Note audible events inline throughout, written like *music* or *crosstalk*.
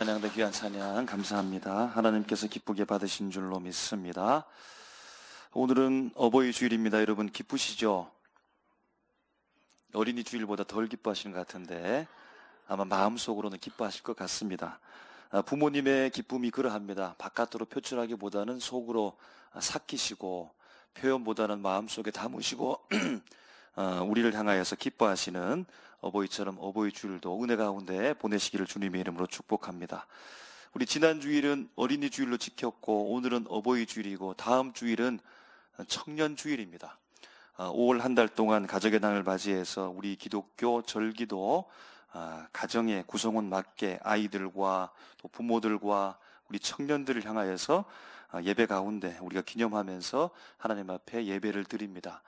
찬양대 귀한 찬양 감사합니다. 하나님께서 기쁘게 받으신 줄로 믿습니다. 오늘은 어버이 주일입니다. 여러분 기쁘시죠? 어린이 주일보다 덜 기뻐하시는 것 같은데 아마 마음속으로는 기뻐하실 것 같습니다. 아, 부모님의 기쁨이 그러합니다. 바깥으로 표출하기보다는 속으로 삭히시고 표현보다는 마음속에 담으시고 어, *clears throat* 우리를 향하여서 기뻐하시는 어버이처럼 어버이 주일도 은혜 가운데 보내시기를 주님의 이름으로 축복합니다. 우리 지난 주일은 어린이 주일로 지켰고 오늘은 어버이 주일이고 다음 주일은 청년 주일입니다. 5월 한 달 동안 가족의 날을 맞이해서 우리 기독교 절기도 아, 가정의 구성원 맞게 아이들과 또 부모들과 우리 청년들을 향하여서 아, 예배 가운데 우리가 기념하면서 하나님 앞에 예배를 드립니다.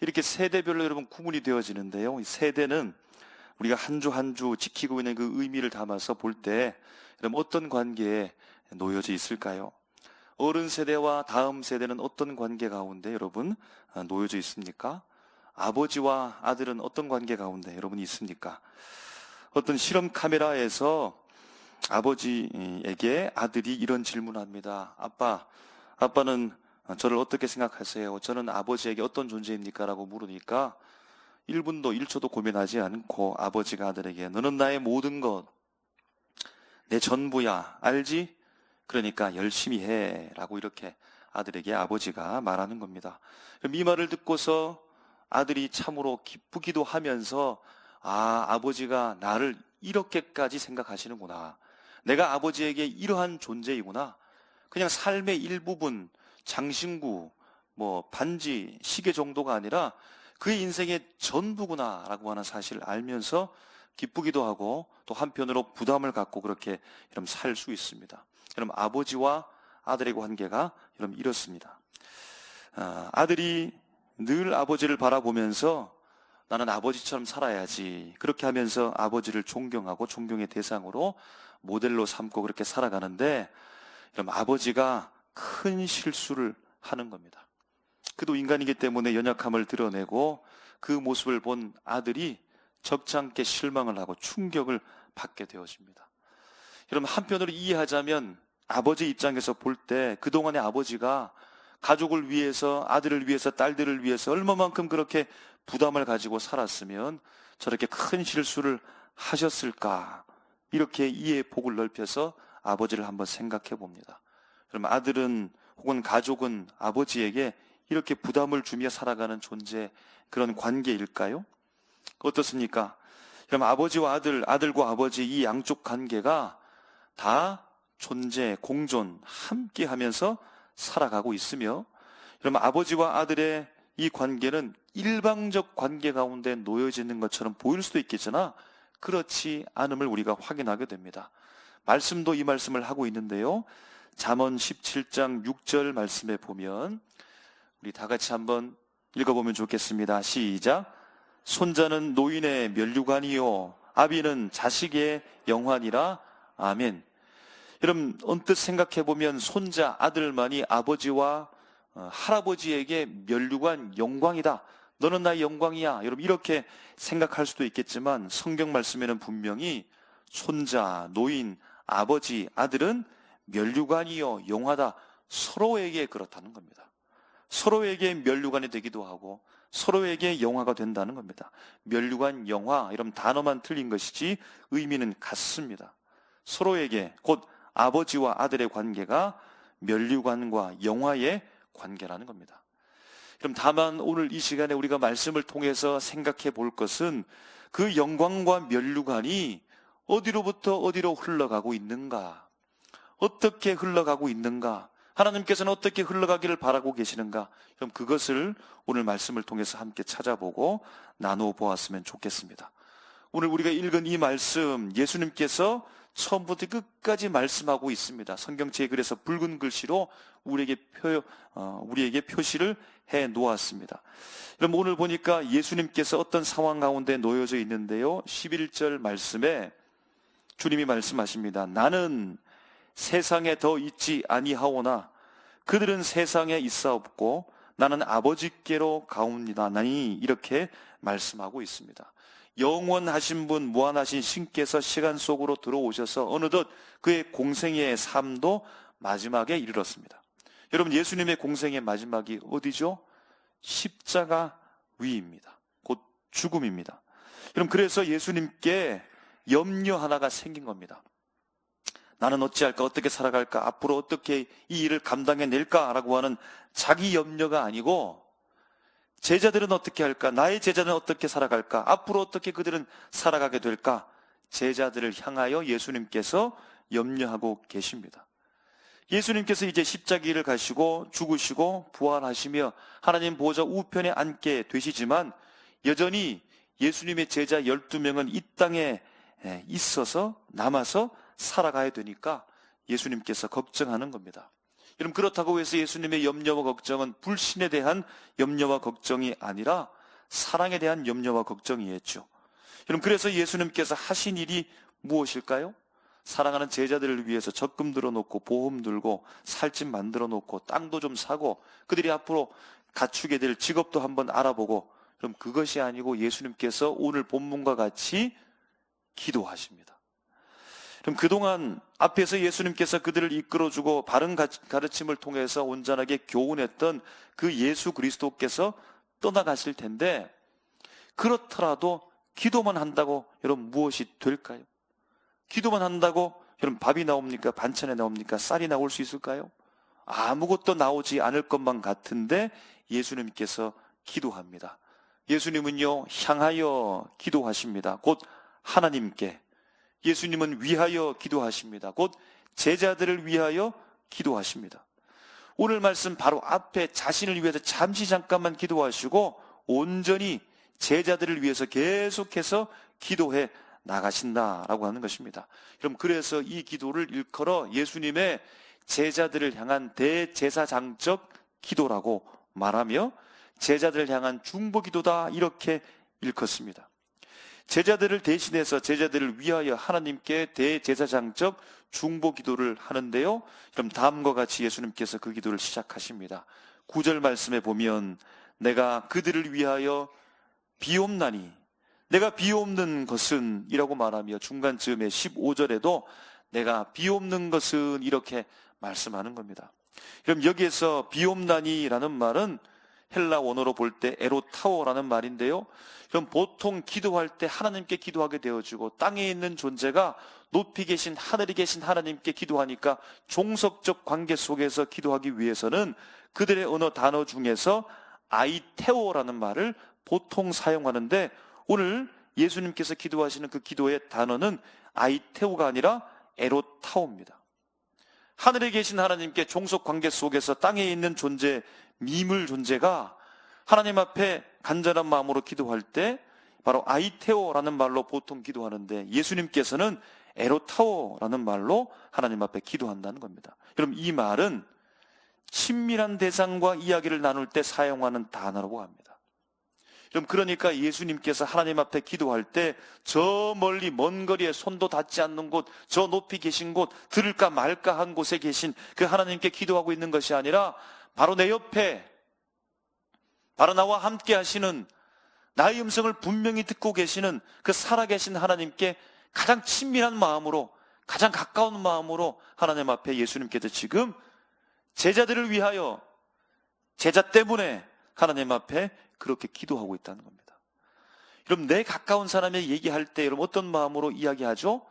이렇게 세대별로 여러분 구분이 되어지는데요. 이 세대는 우리가 한 주 한 주 지키고 있는 그 의미를 담아서 볼 때 여러분 어떤 관계에 놓여져 있을까요? 어른 세대와 다음 세대는 어떤 관계 가운데 여러분 아, 놓여져 있습니까? 아버지와 아들은 어떤 관계 가운데 여러분 있습니까? 어떤 실험 카메라에서 아버지에게 아들이 이런 질문합니다. 아빠, 아빠는 저를 어떻게 생각하세요? 저는 아버지에게 어떤 존재입니까? 라고 물으니까 1분도 1초도 고민하지 않고 아버지가 아들에게 너는 나의 모든 것, 내 전부야. 알지? 그러니까 열심히 해. 라고 이렇게 아들에게 아버지가 말하는 겁니다. 이 말을 듣고서 아들이 참으로 기쁘기도 하면서 아, 아버지가 나를 이렇게까지 생각하시는구나. 내가 아버지에게 이러한 존재이구나. 그냥 삶의 일부분, 장신구, 뭐, 반지, 시계 정도가 아니라 그의 인생의 전부구나라고 하는 사실을 알면서 기쁘기도 하고 또 한편으로 부담을 갖고 그렇게 여러분 살수 있습니다. 여러분 아버지와 아들의 관계가 여러분 이렇습니다. 아, 아들이 늘 아버지를 바라보면서 나는 아버지처럼 살아야지. 그렇게 하면서 아버지를 존경하고 존경의 대상으로 모델로 삼고 그렇게 살아가는데, 그럼 아버지가 큰 실수를 하는 겁니다. 그도 인간이기 때문에 연약함을 드러내고 그 모습을 본 아들이 적잖게 실망을 하고 충격을 받게 되어집니다. 여러분, 한편으로 이해하자면 아버지 입장에서 볼 때 그동안의 아버지가 가족을 위해서, 아들을 위해서, 딸들을 위해서 얼마만큼 그렇게 부담을 가지고 살았으면 저렇게 큰 실수를 하셨을까? 이렇게 이해 폭을 넓혀서 아버지를 한번 생각해 봅니다. 그럼 아들은 혹은 가족은 아버지에게 이렇게 부담을 주며 살아가는 존재, 그런 관계일까요? 어떻습니까? 그럼 아버지와 아들, 아들과 아버지 이 양쪽 관계가 다 존재, 공존, 함께 하면서 살아가고 있으며, 그럼 아버지와 아들의 이 관계는 일방적 관계 가운데 놓여지는 것처럼 보일 수도 있겠으나 그렇지 않음을 우리가 확인하게 됩니다. 말씀도 이 말씀을 하고 있는데요. 잠언 17장 6절 말씀에 보면 우리 다 같이 한번 읽어보면 좋겠습니다. 시작. 손자는 노인의 면류관이요 아비는 자식의 영환이라 아멘. 여러분 언뜻 생각해 보면 손자 아들만이 아버지와 어, 할아버지에게 면류관 영광이다. 너는 나의 영광이야. 여러분 이렇게 생각할 수도 있겠지만 성경 말씀에는 분명히 손자, 노인, 아버지, 아들은 면류관이요 영화다. 서로에게 그렇다는 겁니다. 서로에게 면류관이 되기도 하고 서로에게 영화가 된다는 겁니다. 면류관 영화 이런 단어만 틀린 것이지 의미는 같습니다. 서로에게 곧 아버지와 아들의 관계가 면류관과 영화의 관계라는 겁니다. 그럼 다만 오늘 이 시간에 우리가 말씀을 통해서 생각해 볼 것은 그 영광과 면류관이 어디로부터 어디로 흘러가고 있는가? 어떻게 흘러가고 있는가? 하나님께서는 어떻게 흘러가기를 바라고 계시는가? 그럼 그것을 오늘 말씀을 통해서 함께 찾아보고 나누어 보았으면 좋겠습니다. 오늘 우리가 읽은 이 말씀 예수님께서 처음부터 끝까지 말씀하고 있습니다. 성경책에 그래서 붉은 글씨로 우리에게 표, 어, 우리에게 표시를 해 놓았습니다. 그럼 오늘 보니까 예수님께서 어떤 상황 가운데 놓여져 있는데요. 11절 말씀에 주님이 말씀하십니다. 나는 세상에 더 있지 아니하오나 그들은 세상에 있사없고 나는 아버지께로 가옵니다. 나니 이렇게 말씀하고 있습니다. 영원하신 분, 무한하신 신께서 시간 속으로 들어오셔서 어느덧 그의 공생의 삶도 마지막에 이르렀습니다. 여러분, 예수님의 공생의 마지막이 어디죠? 십자가 위입니다. 곧 죽음입니다. 여러분, 그래서 예수님께 염려 하나가 생긴 겁니다. 나는 어찌할까, 어떻게 살아갈까, 앞으로 어떻게 이 일을 감당해 낼까 라고 하는 자기 염려가 아니고 제자들은 어떻게 할까? 나의 제자는 어떻게 살아갈까? 앞으로 어떻게 그들은 살아가게 될까? 제자들을 향하여 예수님께서 염려하고 계십니다. 예수님께서 이제 십자기를 가시고 죽으시고 부활하시며 하나님 보좌 우편에 앉게 되시지만 여전히 예수님의 제자 12명은 이 땅에 있어서 남아서 살아가야 되니까 예수님께서 걱정하는 겁니다. 여러분 그렇다고 해서 예수님의 염려와 걱정은 불신에 대한 염려와 걱정이 아니라 사랑에 대한 염려와 걱정이었죠. 여러분 그래서 예수님께서 하신 일이 무엇일까요? 사랑하는 제자들을 위해서 적금 들어놓고 보험 들고 살집 만들어 놓고 땅도 좀 사고 그들이 앞으로 갖추게 될 직업도 한번 알아보고 그럼 그것이 아니고 예수님께서 오늘 본문과 같이 기도하십니다. 그럼 그동안 앞에서 예수님께서 그들을 이끌어주고 바른 가르침을 통해서 온전하게 교훈했던 그 예수 그리스도께서 떠나가실 텐데 그렇더라도 기도만 한다고 여러분 무엇이 될까요? 기도만 한다고 여러분 밥이 나옵니까? 반찬에 나옵니까? 쌀이 나올 수 있을까요? 아무것도 나오지 않을 것만 같은데 예수님께서 기도합니다. 예수님은요, 향하여 기도하십니다. 곧 하나님께 예수님은 위하여 기도하십니다. 곧 제자들을 위하여 기도하십니다. 오늘 말씀 바로 앞에 자신을 위해서 잠시 잠깐만 기도하시고 온전히 제자들을 위해서 계속해서 기도해 나가신다라고 하는 것입니다. 그럼 그래서 이 기도를 일컬어 예수님의 제자들을 향한 대제사장적 기도라고 말하며 제자들을 향한 중보 기도다 이렇게 일컫습니다. 제자들을 대신해서 제자들을 위하여 하나님께 대제사장적 중보 기도를 하는데요. 그럼 다음과 같이 예수님께서 그 기도를 시작하십니다. 구절 말씀에 보면 내가 그들을 위하여 비옵나니 내가 비옵는 것은 이라고 말하며 중간쯤에 15절에도 내가 비옵는 것은 이렇게 말씀하는 겁니다. 그럼 여기에서 비옵나니라는 말은 헬라 원어로 볼 때 에로타오라는 말인데요. 그럼 보통 기도할 때 하나님께 기도하게 되어지고 땅에 있는 존재가 높이 계신 하늘에 계신 하나님께 기도하니까 종속적 관계 속에서 기도하기 위해서는 그들의 언어 단어 중에서 아이테오라는 말을 보통 사용하는데 오늘 예수님께서 기도하시는 그 기도의 단어는 아이테오가 아니라 에로타오입니다. 하늘에 계신 하나님께 종속 관계 속에서 땅에 있는 존재, 미물 존재가 하나님 앞에 간절한 마음으로 기도할 때 바로 아이테오라는 말로 보통 기도하는데 예수님께서는 에로타오라는 말로 하나님 앞에 기도한다는 겁니다. 그럼 이 말은 친밀한 대상과 이야기를 나눌 때 사용하는 단어라고 합니다. 그럼 그러니까 예수님께서 하나님 앞에 기도할 때 저 멀리 먼 거리에 손도 닿지 않는 곳, 저 높이 계신 곳, 들을까 말까 한 곳에 계신 그 하나님께 기도하고 있는 것이 아니라 바로 내 옆에 바로 나와 함께 하시는 나의 음성을 분명히 듣고 계시는 그 살아계신 하나님께 가장 친밀한 마음으로 가장 가까운 마음으로 하나님 앞에 예수님께서 지금 제자들을 위하여 제자 때문에 하나님 앞에 그렇게 기도하고 있다는 겁니다. 여러분 내 가까운 사람의 얘기할 때 여러분 어떤 마음으로 이야기하죠?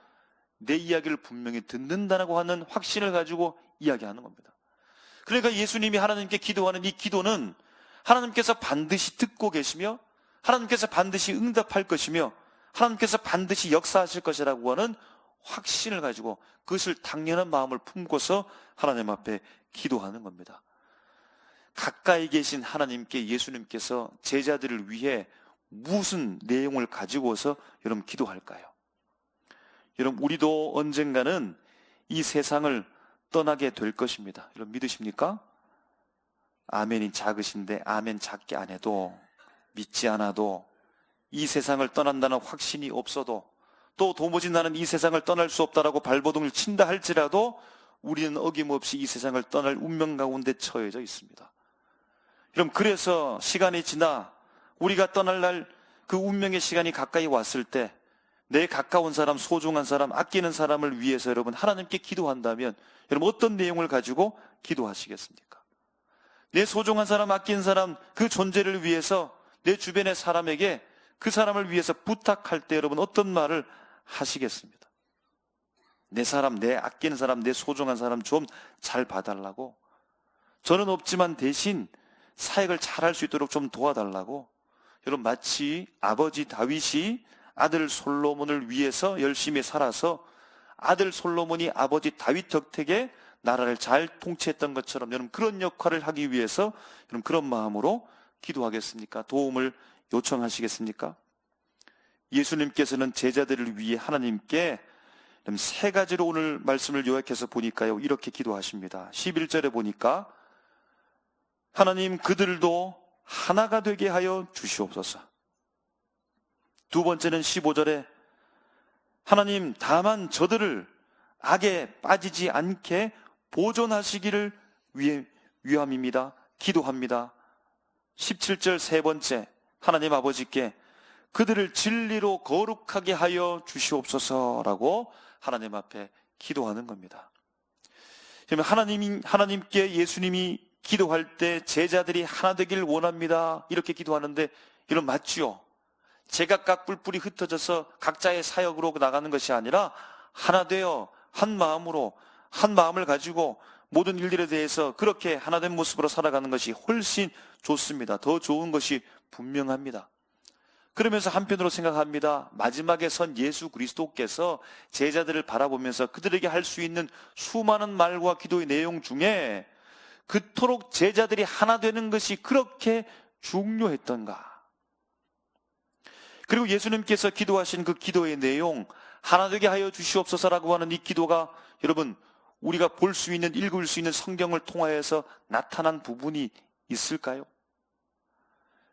내 이야기를 분명히 듣는다고 하는 확신을 가지고 이야기하는 겁니다. 그러니까 예수님이 하나님께 기도하는 이 기도는 하나님께서 반드시 듣고 계시며 하나님께서 반드시 응답할 것이며 하나님께서 반드시 역사하실 것이라고 하는 확신을 가지고 그것을 당연한 마음을 품고서 하나님 앞에 기도하는 겁니다. 가까이 계신 하나님께 예수님께서 제자들을 위해 무슨 내용을 가지고서 여러분 기도할까요? 여러분 우리도 언젠가는 이 세상을 떠나게 될 것입니다. 여러분 믿으십니까? 아멘이 작으신데 아멘 작게 안 해도 믿지 않아도 이 세상을 떠난다는 확신이 없어도 또 도무지 나는 이 세상을 떠날 수 없다라고 발버둥을 친다 할지라도 우리는 어김없이 이 세상을 떠날 운명 가운데 처해져 있습니다. 그럼 그래서 시간이 지나 우리가 떠날 날 그 운명의 시간이 가까이 왔을 때 내 가까운 사람, 소중한 사람, 아끼는 사람을 위해서 여러분 하나님께 기도한다면 여러분 어떤 내용을 가지고 기도하시겠습니까? 내 소중한 사람, 아끼는 사람 그 존재를 위해서 내 주변의 사람에게 그 사람을 위해서 부탁할 때 여러분 어떤 말을 하시겠습니다? 내 사람, 내 아끼는 사람, 내 소중한 사람 좀 잘 봐달라고 저는 없지만 대신 사역을 잘할 수 있도록 좀 도와달라고 여러분 마치 아버지 다윗이 아들 솔로몬을 위해서 열심히 살아서 아들 솔로몬이 아버지 다윗 덕택에 나라를 잘 통치했던 것처럼 여러분 그런 역할을 하기 위해서 여러분 그런 마음으로 기도하겠습니까? 도움을 요청하시겠습니까? 예수님께서는 제자들을 위해 하나님께 세 가지로 오늘 말씀을 요약해서 보니까요. 이렇게 기도하십니다. 11절에 보니까 하나님 그들도 하나가 되게 하여 주시옵소서. 두 번째는 15절에 하나님 다만 저들을 악에 빠지지 않게 보존하시기를 위해 위함입니다. 기도합니다. 17절 세 번째 하나님 아버지께 그들을 진리로 거룩하게 하여 주시옵소서라고 하나님 앞에 기도하는 겁니다. 하나님 하나님께 예수님이 기도할 때 제자들이 하나 되길 원합니다. 이렇게 기도하는데 이런 맞지요? 제각각 뿔뿔이 흩어져서 각자의 사역으로 나가는 것이 아니라 하나 되어 한 마음으로 한 마음을 가지고 모든 일들에 대해서 그렇게 하나된 모습으로 살아가는 것이 훨씬 좋습니다. 더 좋은 것이 분명합니다. 그러면서 한편으로 생각합니다. 마지막에 선 예수 그리스도께서 제자들을 바라보면서 그들에게 할 수 있는 수많은 말과 기도의 내용 중에 그토록 제자들이 하나 되는 것이 그렇게 중요했던가? 그리고 예수님께서 기도하신 그 기도의 내용, 하나 되게 하여 주시옵소서라고 하는 이 기도가 여러분, 우리가 볼 수 있는, 읽을 수 있는 성경을 통하여서 나타난 부분이 있을까요?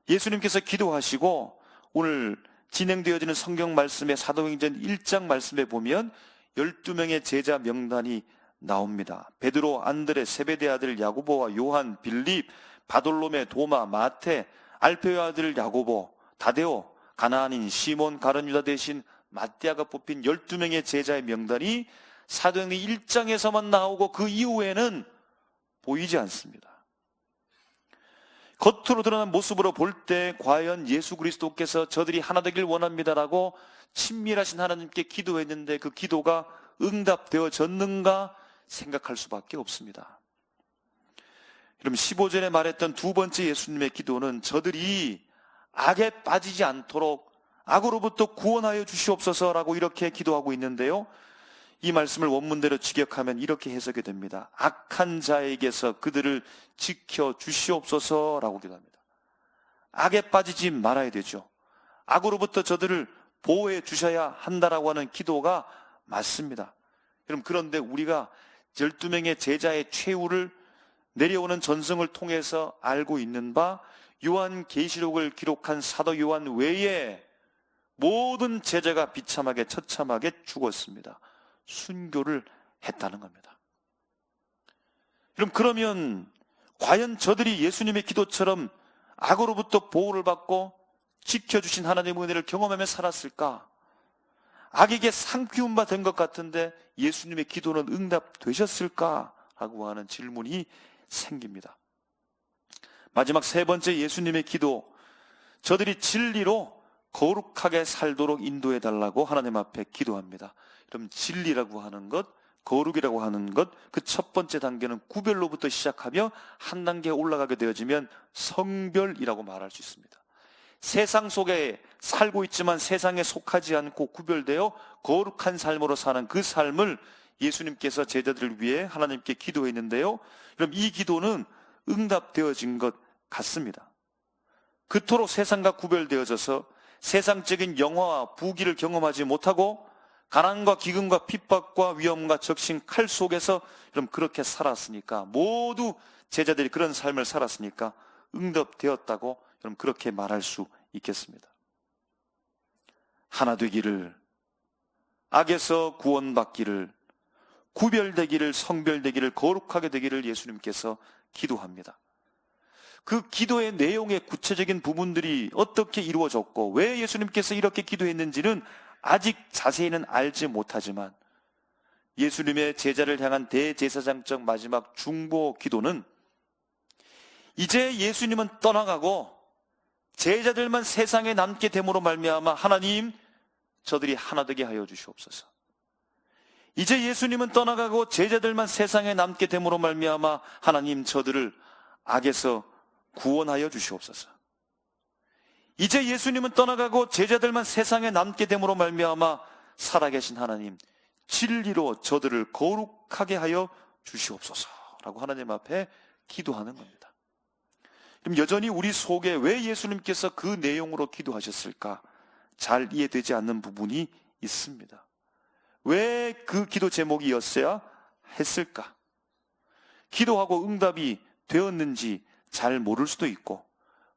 예수님께서 기도하시고 오늘 진행되어지는 성경 말씀의 사도행전 1장 말씀에 보면 12명의 제자 명단이 나옵니다. 베드로, 안드레, 세베대 아들 야고보와 요한, 빌립, 바돌로메, 도마, 마테, 알페의 아들 야고보, 다데오, 가나안인 시몬, 가른 유다 대신 마띠아가 뽑힌 12명의 제자의 명단이 사도행전 1장에서만 나오고 그 이후에는 보이지 않습니다. 겉으로 드러난 모습으로 볼 때 과연 예수 그리스도께서 저들이 하나 되길 원합니다라고 친밀하신 하나님께 기도했는데 그 기도가 응답되어졌는가 생각할 수밖에 없습니다. 그럼 15절에 말했던 두 번째 예수님의 기도는 저들이 악에 빠지지 않도록 악으로부터 구원하여 주시옵소서라고 이렇게 기도하고 있는데요. 이 말씀을 원문대로 직역하면 이렇게 해석이 됩니다. 악한 자에게서 그들을 지켜 주시옵소서라고 기도합니다. 악에 빠지지 말아야 되죠. 악으로부터 저들을 보호해 주셔야 한다라고 하는 기도가 맞습니다. 그럼 그런데 우리가 12명의 제자의 최후를 내려오는 전승을 통해서 알고 있는 바 요한 계시록을 기록한 사도 요한 외에 모든 제자가 비참하게 처참하게 죽었습니다. 순교를 했다는 겁니다. 그럼 그러면 과연 저들이 예수님의 기도처럼 악으로부터 보호를 받고 지켜주신 하나님의 은혜를 경험하며 살았을까? 악에게 상피운 바된 것 같은데 예수님의 기도는 응답되셨을까? 라고 하는 질문이 생깁니다. 마지막 세 번째 예수님의 기도. 저들이 진리로 거룩하게 살도록 인도해 달라고 하나님 앞에 기도합니다. 그럼 진리라고 하는 것, 거룩이라고 하는 것, 그 첫 번째 단계는 구별로부터 시작하며 한 단계 올라가게 되어지면 성별이라고 말할 수 있습니다. 세상 속에 살고 있지만 세상에 속하지 않고 구별되어 거룩한 삶으로 사는 그 삶을 예수님께서 제자들을 위해 하나님께 기도했는데요. 그럼 이 기도는 응답되어진 것 같습니다. 그토록 세상과 구별되어져서 세상적인 영화와 부귀를 경험하지 못하고 가난과 기근과 핍박과 위험과 적신 칼 속에서 그럼 그렇게 살았으니까 모두 제자들이 그런 삶을 살았으니까 응답되었다고 그럼 그렇게 말할 수 있겠습니다. 하나 되기를 악에서 구원받기를 구별되기를 성별되기를 거룩하게 되기를 예수님께서 기도합니다. 그 기도의 내용의 구체적인 부분들이 어떻게 이루어졌고 왜 예수님께서 이렇게 기도했는지는 아직 자세히는 알지 못하지만 예수님의 제자를 향한 대제사장적 마지막 중보 기도는 이제 예수님은 떠나가고 제자들만 세상에 남게 됨으로 말미암아 하나님 저들이 하나 되게 하여 주시옵소서. 이제 예수님은 떠나가고 제자들만 세상에 남게 됨으로 말미암아 하나님 저들을 악에서 구원하여 주시옵소서. 이제 예수님은 떠나가고 제자들만 세상에 남게 됨으로 말미암아 살아계신 하나님 진리로 저들을 거룩하게 하여 주시옵소서라고 하나님 앞에 기도하는 겁니다. 그럼 여전히 우리 속에 왜 예수님께서 그 내용으로 기도하셨을까? 잘 이해되지 않는 부분이 있습니다. 왜 그 기도 제목이었어야 했을까? 기도하고 응답이 되었는지 잘 모를 수도 있고,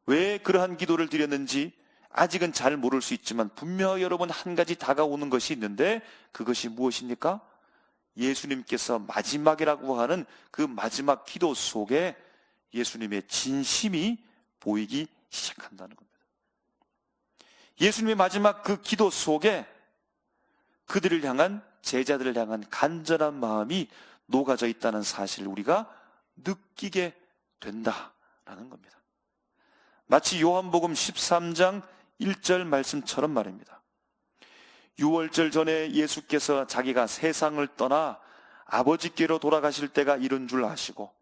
왜 그러한 기도를 드렸는지 아직은 잘 모를 수 있지만 분명히 여러분 한 가지 다가오는 것이 있는데 그것이 무엇입니까? 예수님께서 마지막이라고 하는 그 마지막 기도 속에 예수님의 진심이 보이기 시작한다는 겁니다. 예수님의 마지막 그 기도 속에 그들을 향한 제자들을 향한 간절한 마음이 녹아져 있다는 사실을 우리가 느끼게 된다라는 겁니다. 마치 요한복음 13장 1절 말씀처럼 말입니다. 6월절 전에 예수께서 자기가 세상을 떠나 아버지께로 돌아가실 때가 이른 줄 아시고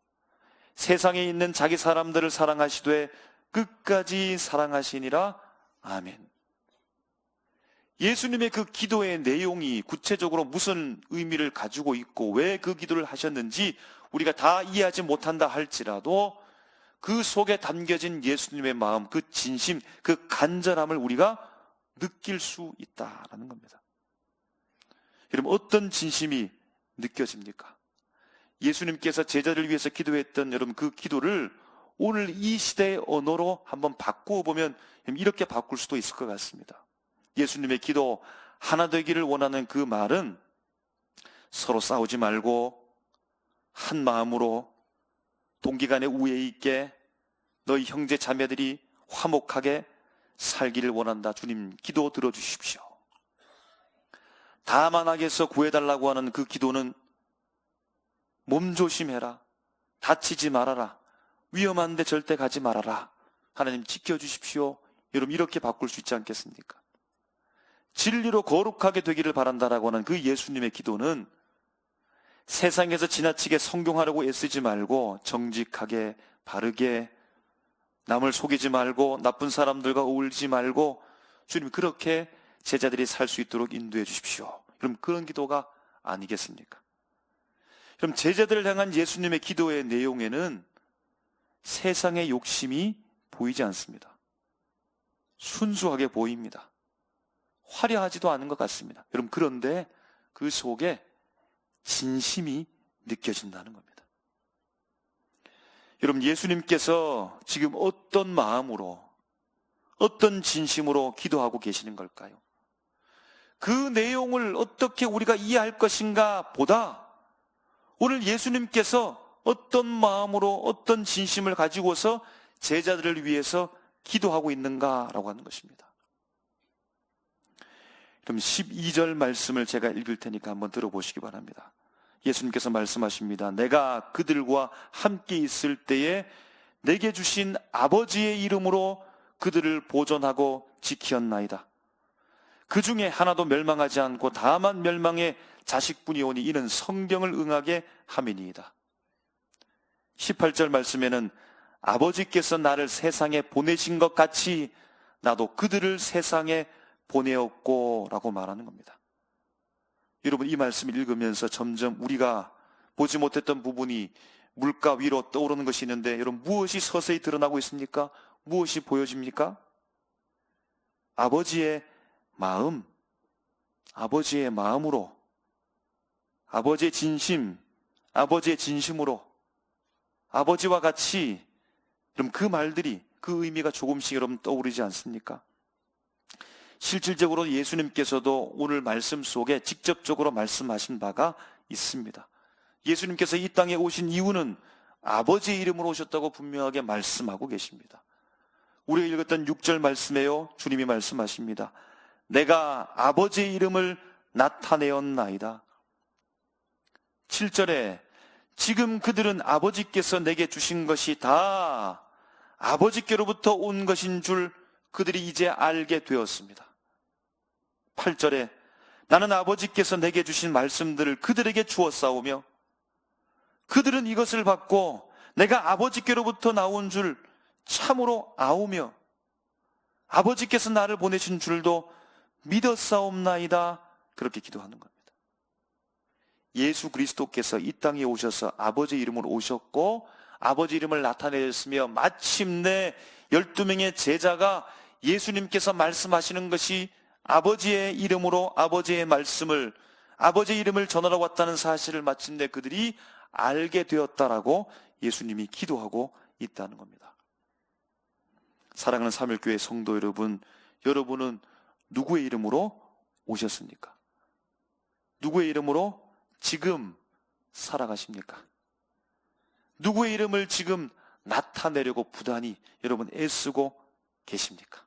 세상에 있는 자기 사람들을 사랑하시되 끝까지 사랑하시니라 아멘. 예수님의 그 기도의 내용이 구체적으로 무슨 의미를 가지고 있고 왜 그 기도를 하셨는지 우리가 다 이해하지 못한다 할지라도 그 속에 담겨진 예수님의 마음, 그 진심, 그 간절함을 우리가 느낄 수 있다라는 겁니다. 여러분, 어떤 진심이 느껴집니까? 예수님께서 제자를 위해서 기도했던 여러분 그 기도를 오늘 이 시대의 언어로 한번 바꾸어 보면 이렇게 바꿀 수도 있을 것 같습니다. 예수님의 기도 하나 되기를 원하는 그 말은 서로 싸우지 말고 한 마음으로 동기간에 우애 있게 너희 형제 자매들이 화목하게 살기를 원한다. 주님 기도 들어주십시오. 다만 악에서 구해달라고 하는 그 기도는 몸 조심해라. 다치지 말아라. 위험한데 절대 가지 말아라. 하나님 지켜주십시오. 여러분 이렇게 바꿀 수 있지 않겠습니까? 진리로 거룩하게 되기를 바란다라고 하는 그 예수님의 기도는 세상에서 지나치게 성공하려고 애쓰지 말고 정직하게 바르게 남을 속이지 말고 나쁜 사람들과 어울리지 말고 주님 그렇게 제자들이 살 수 있도록 인도해 주십시오. 그럼 그런 기도가 아니겠습니까? 그럼 제자들을 향한 예수님의 기도의 내용에는 세상의 욕심이 보이지 않습니다. 순수하게 보입니다. 화려하지도 않은 것 같습니다. 여러분, 그런데 그 속에 진심이 느껴진다는 겁니다. 여러분, 예수님께서 지금 어떤 마음으로, 어떤 진심으로 기도하고 계시는 걸까요? 그 내용을 어떻게 우리가 이해할 것인가 보다 오늘 예수님께서 어떤 마음으로 어떤 진심을 가지고서 제자들을 위해서 기도하고 있는가라고 하는 것입니다. 그럼 12절 말씀을 제가 읽을 테니까 한번 들어보시기 바랍니다. 예수님께서 말씀하십니다. 내가 그들과 함께 있을 때에 내게 주신 아버지의 이름으로 그들을 보존하고 지키었나이다. 그 중에 하나도 멸망하지 않고 다만 멸망의 자식뿐이 오니 이는 성경을 응하게 함이니이다. 18절 말씀에는 아버지께서 나를 세상에 보내신 것 같이 나도 그들을 세상에 보내었고 라고 말하는 겁니다. 여러분 이 말씀을 읽으면서 점점 우리가 보지 못했던 부분이 물가 위로 떠오르는 것이 있는데 여러분 무엇이 서서히 드러나고 있습니까? 무엇이 보여집니까? 아버지의 마음, 아버지의 마음으로, 아버지의 진심, 아버지의 진심으로, 아버지와 같이, 그럼 그 말들이, 그 의미가 조금씩 여러분 떠오르지 않습니까? 실질적으로 예수님께서도 오늘 말씀 속에 직접적으로 말씀하신 바가 있습니다. 예수님께서 이 땅에 오신 이유는 아버지의 이름으로 오셨다고 분명하게 말씀하고 계십니다. 우리가 읽었던 6절 말씀에요. 주님이 말씀하십니다. 내가 아버지의 이름을 나타내었나이다. 7절에 지금 그들은 아버지께서 내게 주신 것이 다 아버지께로부터 온 것인 줄 그들이 이제 알게 되었습니다. 8절에 나는 아버지께서 내게 주신 말씀들을 그들에게 주었사오며 그들은 이것을 받고 내가 아버지께로부터 나온 줄 참으로 아우며 아버지께서 나를 보내신 줄도 믿었사옵나이다. 그렇게 기도하는 겁니다. 예수 그리스도께서 이 땅에 오셔서 아버지 이름으로 오셨고 아버지 이름을 나타내셨으며 마침내 12명의 제자가 예수님께서 말씀하시는 것이 아버지의 이름으로 아버지의 말씀을 아버지의 이름을 전하러 왔다는 사실을 마침내 그들이 알게 되었다라고 예수님이 기도하고 있다는 겁니다. 사랑하는 사물교회 성도 여러분, 여러분은 누구의 이름으로 오셨습니까? 누구의 이름으로 지금 살아가십니까? 누구의 이름을 지금 나타내려고 부단히 여러분 애쓰고 계십니까?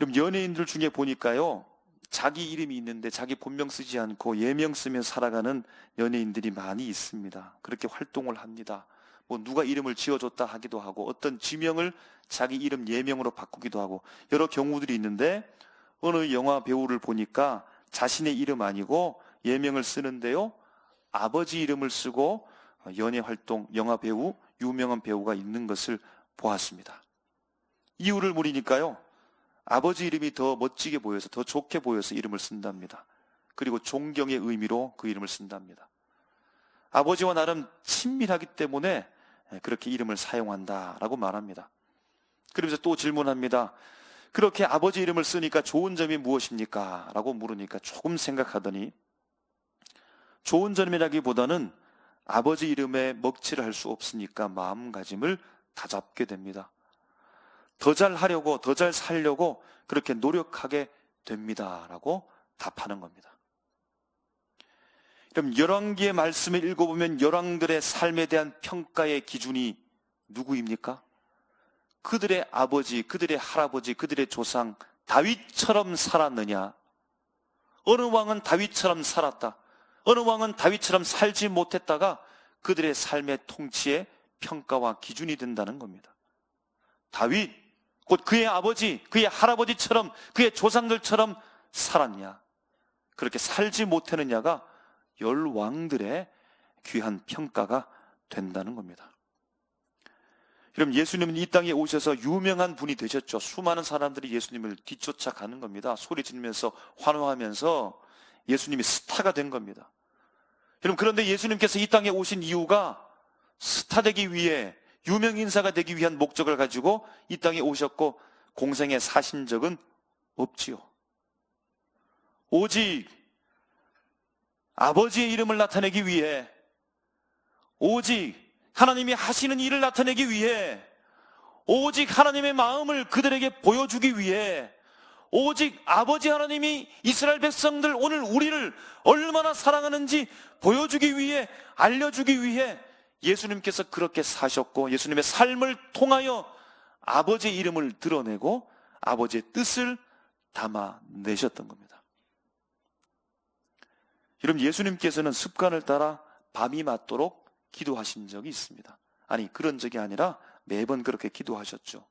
여러분 연예인들 중에 보니까요 자기 이름이 있는데 자기 본명 쓰지 않고 예명 쓰며 살아가는 연예인들이 많이 있습니다. 그렇게 활동을 합니다. 뭐 누가 이름을 지어줬다 하기도 하고 어떤 지명을 자기 이름 예명으로 바꾸기도 하고 여러 경우들이 있는데 어느 영화 배우를 보니까 자신의 이름 아니고 예명을 쓰는데요 아버지 이름을 쓰고 연예 활동 영화 배우 유명한 배우가 있는 것을 보았습니다. 이유를 물으니까요 아버지 이름이 더 멋지게 보여서 더 좋게 보여서 이름을 쓴답니다. 그리고 존경의 의미로 그 이름을 쓴답니다. 아버지와 나름 친밀하기 때문에 그렇게 이름을 사용한다라고 말합니다. 그러면서 또 질문합니다. 그렇게 아버지 이름을 쓰니까 좋은 점이 무엇입니까? 라고 물으니까 조금 생각하더니 좋은 점이라기보다는 아버지 이름에 먹칠을 할 수 없으니까 마음가짐을 다잡게 됩니다. 더 잘하려고, 더 잘 살려고 그렇게 노력하게 됩니다. 라고 답하는 겁니다. 그럼 열왕기의 말씀을 읽어보면 열왕들의 삶에 대한 평가의 기준이 누구입니까? 그들의 아버지, 그들의 할아버지, 그들의 조상 다윗처럼 살았느냐? 어느 왕은 다윗처럼 살았다. 어느 왕은 다윗처럼 살지 못했다가 그들의 삶의 통치의 평가와 기준이 된다는 겁니다. 다윗, 곧 그의 아버지, 그의 할아버지처럼 그의 조상들처럼 살았냐? 그렇게 살지 못했느냐가 열 왕들의 귀한 평가가 된다는 겁니다. 그럼 예수님은 이 땅에 오셔서 유명한 분이 되셨죠. 수많은 사람들이 예수님을 뒤쫓아 가는 겁니다. 소리 지르면서 환호하면서 예수님이 스타가 된 겁니다. 여러분, 그런데 예수님께서 이 땅에 오신 이유가 스타 되기 위해 유명 인사가 되기 위한 목적을 가지고 이 땅에 오셨고 공생에 사신 적은 없지요. 오직 아버지의 이름을 나타내기 위해 오직 하나님이 하시는 일을 나타내기 위해 오직 하나님의 마음을 그들에게 보여주기 위해 오직 아버지 하나님이 이스라엘 백성들 오늘 우리를 얼마나 사랑하는지 보여주기 위해 알려주기 위해 예수님께서 그렇게 사셨고 예수님의 삶을 통하여 아버지의 이름을 드러내고 아버지의 뜻을 담아내셨던 겁니다. 여러분 예수님께서는 습관을 따라 밤이 맞도록 기도하신 적이 있습니다. 아니 그런 적이 아니라 매번 그렇게 기도하셨죠.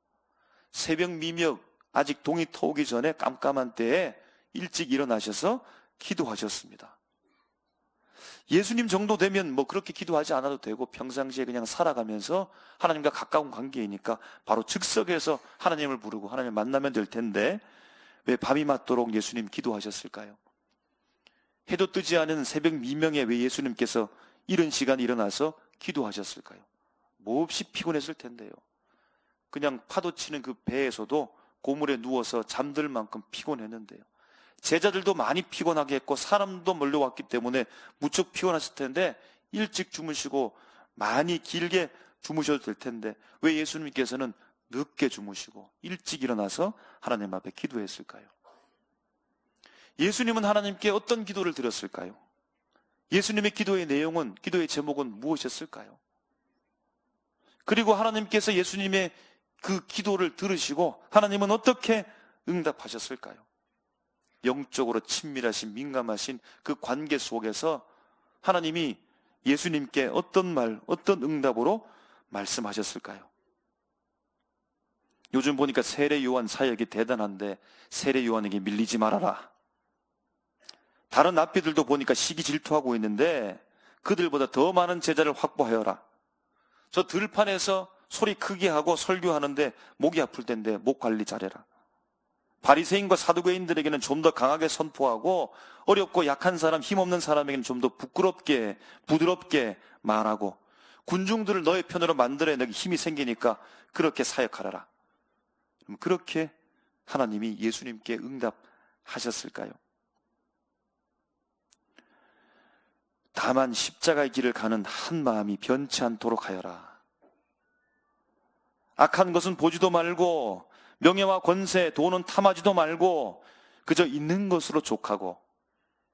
새벽 미명 아직 동이 터오기 전에 깜깜한 때에 일찍 일어나셔서 기도하셨습니다. 예수님 정도 되면 뭐 그렇게 기도하지 않아도 되고 평상시에 그냥 살아가면서 하나님과 가까운 관계이니까 바로 즉석에서 하나님을 부르고 하나님을 만나면 될 텐데 왜 밤이 맞도록 예수님 기도하셨을까요? 해도 뜨지 않은 새벽 미명에 왜 예수님께서 이런 시간에 일어나서 기도하셨을까요? 몹시 피곤했을 텐데요. 그냥 파도 치는 그 배에서도 고물에 누워서 잠들 만큼 피곤했는데요. 제자들도 많이 피곤하게 했고 사람도 몰려왔기 때문에 무척 피곤하실 텐데 일찍 주무시고 많이 길게 주무셔도 될 텐데 왜 예수님께서는 늦게 주무시고 일찍 일어나서 하나님 앞에 기도했을까요? 예수님은 하나님께 어떤 기도를 드렸을까요? 예수님의 기도의 내용은, 기도의 제목은 무엇이었을까요? 그리고 하나님께서 예수님의 그 기도를 들으시고 하나님은 어떻게 응답하셨을까요? 영적으로 친밀하신 민감하신 그 관계 속에서 하나님이 예수님께 어떤 말, 어떤 응답으로 말씀하셨을까요? 요즘 보니까 세례 요한 사역이 대단한데 세례 요한에게 밀리지 말아라. 다른 납비들도 보니까 시기 질투하고 있는데 그들보다 더 많은 제자를 확보하여라. 저 들판에서 소리 크게 하고 설교하는데 목이 아플 텐데 목 관리 잘해라. 바리새인과 사두개인들에게는 좀 더 강하게 선포하고 어렵고 약한 사람, 힘없는 사람에게는 좀 더 부끄럽게 부드럽게 말하고 군중들을 너의 편으로 만들어야 너기 힘이 생기니까 그렇게 사역하라. 그렇게 하나님이 예수님께 응답하셨을까요? 다만 십자가의 길을 가는 한 마음이 변치 않도록 하여라. 악한 것은 보지도 말고 명예와 권세, 돈은 탐하지도 말고 그저 있는 것으로 족하고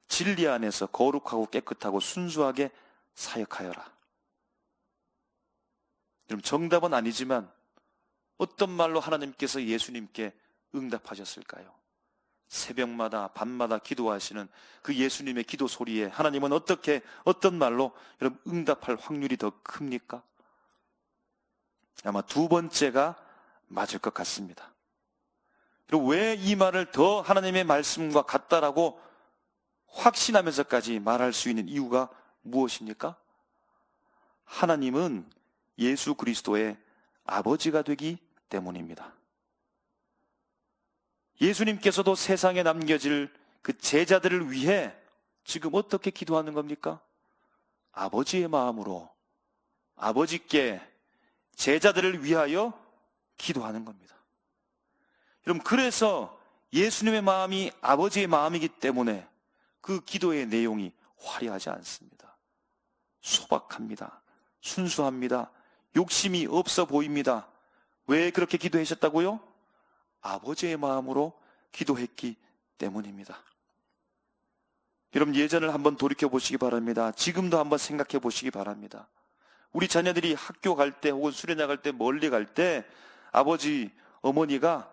진리 안에서 거룩하고 깨끗하고 순수하게 사역하여라. 여러분 정답은 아니지만 어떤 말로 하나님께서 예수님께 응답하셨을까요? 새벽마다 밤마다 기도하시는 그 예수님의 기도 소리에 하나님은 어떻게 어떤 말로 여러분 응답할 확률이 더 큽니까? 아마 두 번째가 맞을 것 같습니다. 그리고 왜 이 말을 더 하나님의 말씀과 같다라고 확신하면서까지 말할 수 있는 이유가 무엇입니까? 하나님은 예수 그리스도의 아버지가 되기 때문입니다. 예수님께서도 세상에 남겨질 그 제자들을 위해 지금 어떻게 기도하는 겁니까? 아버지의 마음으로 아버지께 제자들을 위하여 기도하는 겁니다. 여러분, 그래서 예수님의 마음이 아버지의 마음이기 때문에 그 기도의 내용이 화려하지 않습니다. 소박합니다. 순수합니다. 욕심이 없어 보입니다. 왜 그렇게 기도하셨다고요? 아버지의 마음으로 기도했기 때문입니다. 여러분 예전을 한번 돌이켜 보시기 바랍니다. 지금도 한번 생각해 보시기 바랍니다. 우리 자녀들이 학교 갈 때 혹은 수련 나갈 때 멀리 갈 때 아버지 어머니가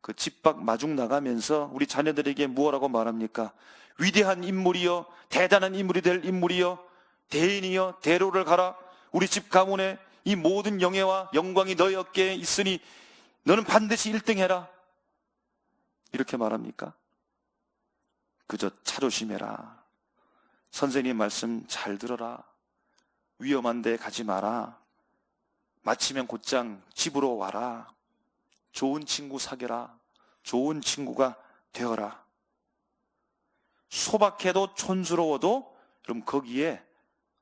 그 집 밖 마중 나가면서 우리 자녀들에게 무엇라고 말합니까? 위대한 인물이여 대단한 인물이 될 인물이여 대인이여 대로를 가라 우리 집 가문에 이 모든 영예와 영광이 너희 어깨에 있으니 너는 반드시 1등 해라 이렇게 말합니까? 그저 차조심해라 선생님 말씀 잘 들어라 위험한 데 가지 마라. 마치면 곧장 집으로 와라. 좋은 친구 사겨라. 좋은 친구가 되어라. 소박해도 촌스러워도 그럼 거기에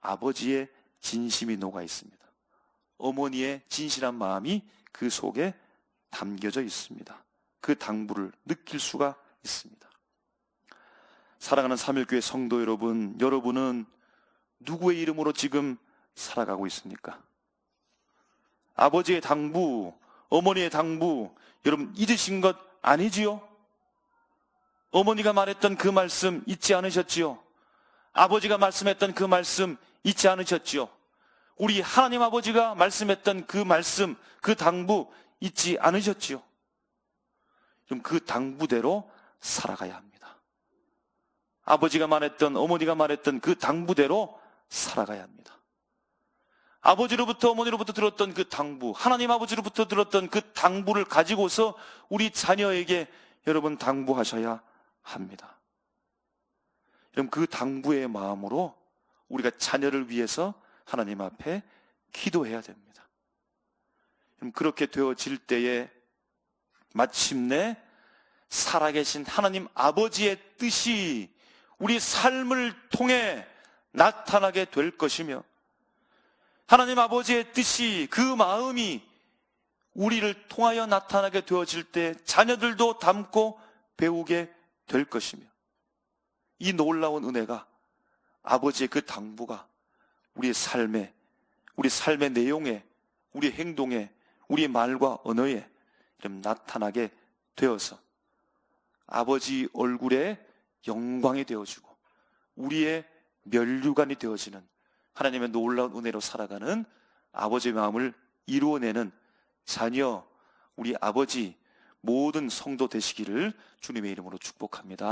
아버지의 진심이 녹아 있습니다. 어머니의 진실한 마음이 그 속에 담겨져 있습니다. 그 당부를 느낄 수가 있습니다. 사랑하는 삼일교회 성도 여러분, 여러분은 누구의 이름으로 지금 살아가고 있습니까? 아버지의 당부, 어머니의 당부, 여러분 잊으신 것 아니지요? 어머니가 말했던 그 말씀 잊지 않으셨지요? 아버지가 말씀했던 그 말씀 잊지 않으셨지요? 우리 하나님 아버지가 말씀했던 그 말씀, 그 당부 잊지 않으셨지요? 그럼 그 당부대로 살아가야 합니다. 아버지가 말했던, 어머니가 말했던 그 당부대로 살아가야 합니다. 아버지로부터 어머니로부터 들었던 그 당부, 하나님 아버지로부터 들었던 그 당부를 가지고서 우리 자녀에게 여러분 당부하셔야 합니다. 여러분 그 당부의 마음으로 우리가 자녀를 위해서 하나님 앞에 기도해야 됩니다. 그럼 그렇게 되어질 때에 마침내 살아계신 하나님 아버지의 뜻이 우리 삶을 통해 나타나게 될 것이며 하나님 아버지의 뜻이 그 마음이 우리를 통하여 나타나게 되어질 때 자녀들도 담고 배우게 될 것이며 이 놀라운 은혜가 아버지의 그 당부가 우리의 삶에 우리 삶의 내용에 우리 행동에 우리 말과 언어에 좀 나타나게 되어서 아버지 얼굴에 영광이 되어주고 우리의 면류관이 되어지는 하나님의 놀라운 은혜로 살아가는 아버지의 마음을 이루어내는 자녀, 우리 아버지 모든 성도 되시기를 주님의 이름으로 축복합니다.